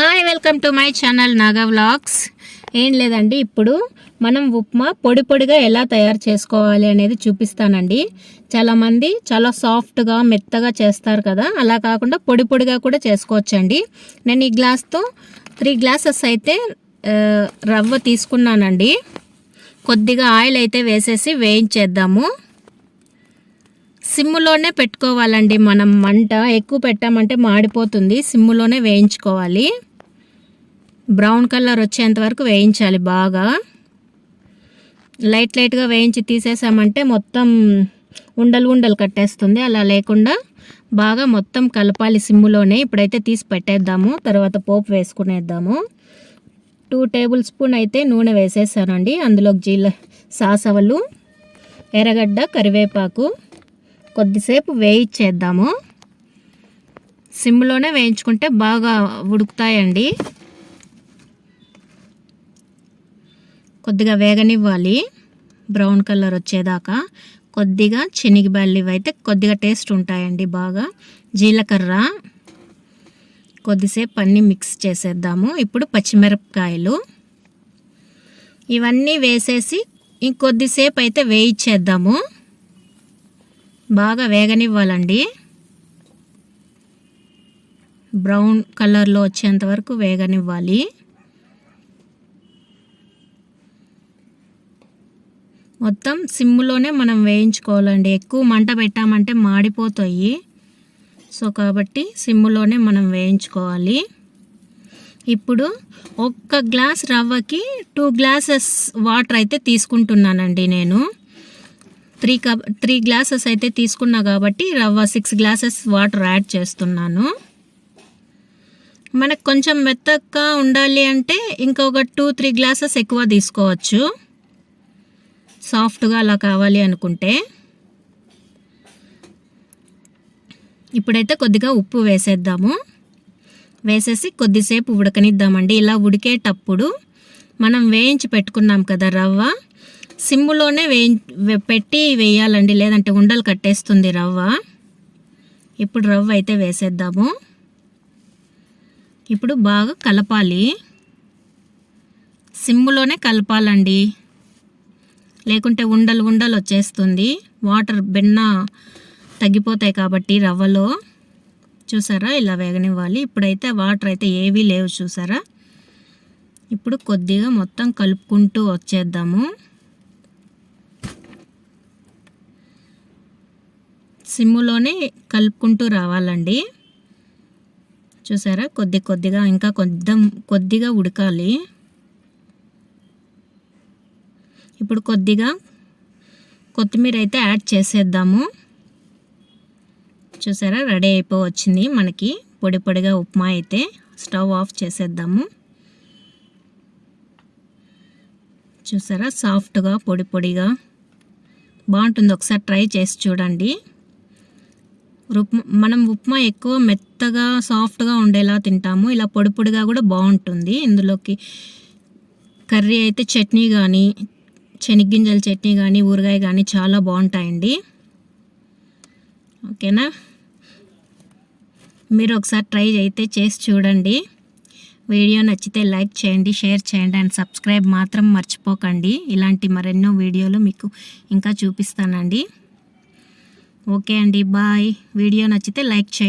Hi welcome to my channel Naga vlogs ఏం లేదండి ఇప్పుడు మనం ఉప్మా పొడి పొడిగా ఎలా తయారు చేసుకోవాలి అనేది చూపిస్తానండి. చాలామంది చాలా సాఫ్ట్గా మెత్తగా చేస్తారు కదా అలా కాకుండా పొడి పొడిగా కూడా చేసుకోవచ్చండి. నేను ఈ గ్లాస్తో త్రీ గ్లాసెస్ అయితే రవ్వ తీసుకున్నానండి. కొద్దిగా ఆయిల్ అయితే వేసేసి వేయించేద్దాము. సిమ్ములోనే పెట్టుకోవాలండి మనం మంట ఎక్కువ పెట్టామంటే మాడిపోతుంది సిమ్ములోనే వేయించుకోవాలి. బ్రౌన్ కలర్ వచ్చేంత వరకు వేయించాలి బాగా. లైట్ లైట్గా వేయించి తీసేసామంటే మొత్తం ఉండలు ఉండలు కట్టేస్తుంది. అలా లేకుండా బాగా మొత్తం కలపాలి సిమ్ములోనే. ఇప్పుడైతే తీసి పెట్టేద్దాము. తర్వాత పోపు వేసుకునేద్దాము. టూ టేబుల్ స్పూన్ అయితే నూనె వేసేసానండి. అందులో జీల సాసవలు ఎర్రగడ్డ కరివేపాకు కొద్దిసేపు వేయించేద్దాము. సిమ్లోనే వేయించుకుంటే బాగా ఉడుకుతాయండి. కొద్దిగా వేగనివ్వాలి. బ్రౌన్ కలర్ వచ్చేదాకా కొద్దిగా శనగబెల్లి అయితే కొద్దిగా టేస్ట్ ఉంటాయండి బాగా. జీలకర్ర కొద్దిసేపు అన్నీ మిక్స్ చేసేద్దాము. ఇప్పుడు పచ్చిమిరపకాయలు. ఇవన్నీ వేసేసి ఇంకొద్దిసేపు అయితే వేయించేద్దాము. బాగా వేగనివ్వాలండి. బ్రౌన్ కలర్లో వచ్చేంత వరకు వేగనివ్వాలి. మొత్తం సిమ్లోనే మనం వేయించుకోవాలండి. ఎక్కువ మంట పెట్టామంటే మాడిపోతాయి. సో కాబట్టి సిమ్లోనే మనం వేయించుకోవాలి. ఇప్పుడు ఒక్క గ్లాస్ రవ్వకి టూ గ్లాసెస్ వాటర్ అయితే తీసుకుంటున్నానండి నేను. త్రీ కప్ త్రీ గ్లాసెస్ అయితే తీసుకున్నా కాబట్టి రవ్వ సిక్స్ గ్లాసెస్ వాటర్ యాడ్ చేస్తున్నాను. మనకు కొంచెం మెత్తగా ఉండాలి అంటే ఇంకొక టూ త్రీ గ్లాసెస్ ఎక్కువ తీసుకోవచ్చు. సాఫ్ట్గా అలా కావాలి అనుకుంటే ఇప్పుడైతే కొద్దిగా ఉప్పు వేసేద్దాము. వేసేసి కొద్దిసేపు ఉడకనిద్దామండి. ఇలా ఉడికేటప్పుడు మనం వేయించి పెట్టుకున్నాం కదా రవ్వ. సిమ్ములోనే వేయి పెట్టి వేయాలండి. లేదంటే ఉండలు కట్టేస్తుంది రవ్వ. ఇప్పుడు రవ్వ అయితే వేసేద్దాము. ఇప్పుడు బాగా కలపాలి. సిమ్ములోనే కలపాలండి. లేకుంటే ఉండలు ఉండలు వచ్చేస్తుంది. వాటర్ బెన్న తగ్గిపోతాయి కాబట్టి రవ్వలో. చూసారా? ఇలా వేగనివ్వాలి. ఇప్పుడైతే వాటర్ అయితే ఏవీ లేవు చూసారా? ఇప్పుడు కొద్దిగా మొత్తం కలుపుకుంటూ వచ్చేద్దాము. సిమ్ములోనే కలుపుకుంటూ రావాలండి. చూసారా? కొద్ది కొద్దిగా ఇంకా కొద్ది కొద్దిగా ఉడకాలి. ఇప్పుడు కొద్దిగా కొత్తిమీర అయితే యాడ్ చేసేద్దాము. చూసారా రెడీ అయిపోవచ్చింది. మనకి పొడి పొడిగా ఉప్మా అయితే స్టవ్ ఆఫ్ చేసేద్దాము. చూసారా సాఫ్ట్గా పొడి పొడిగా బాగుంటుంది. ఒకసారి ట్రై చేసి చూడండి. ఉప్మా మనం ఉప్మా ఎక్కువ మెత్తగా సాఫ్ట్గా ఉండేలా తింటాము. ఇలా పొడి పొడిగా కూడా బాగుంటుంది. ఇందులోకి కర్రీ అయితే చట్నీ కానీ శనగ్గింజల చట్నీ కానీ ఊరగాయ కానీ చాలా బాగుంటాయండి. ఓకేనా? మీరు ఒకసారి ట్రై అయితే చేసి చూడండి. వీడియో నచ్చితే లైక్ చేయండి షేర్ చేయండి అండ్ సబ్స్క్రైబ్ మాత్రం మర్చిపోకండి. ఇలాంటి మరెన్నో వీడియోలు మీకు ఇంకా చూపిస్తానండి. ఓకే అండి బాయ్. వీడియో నచ్చితే లైక్ చేయండి.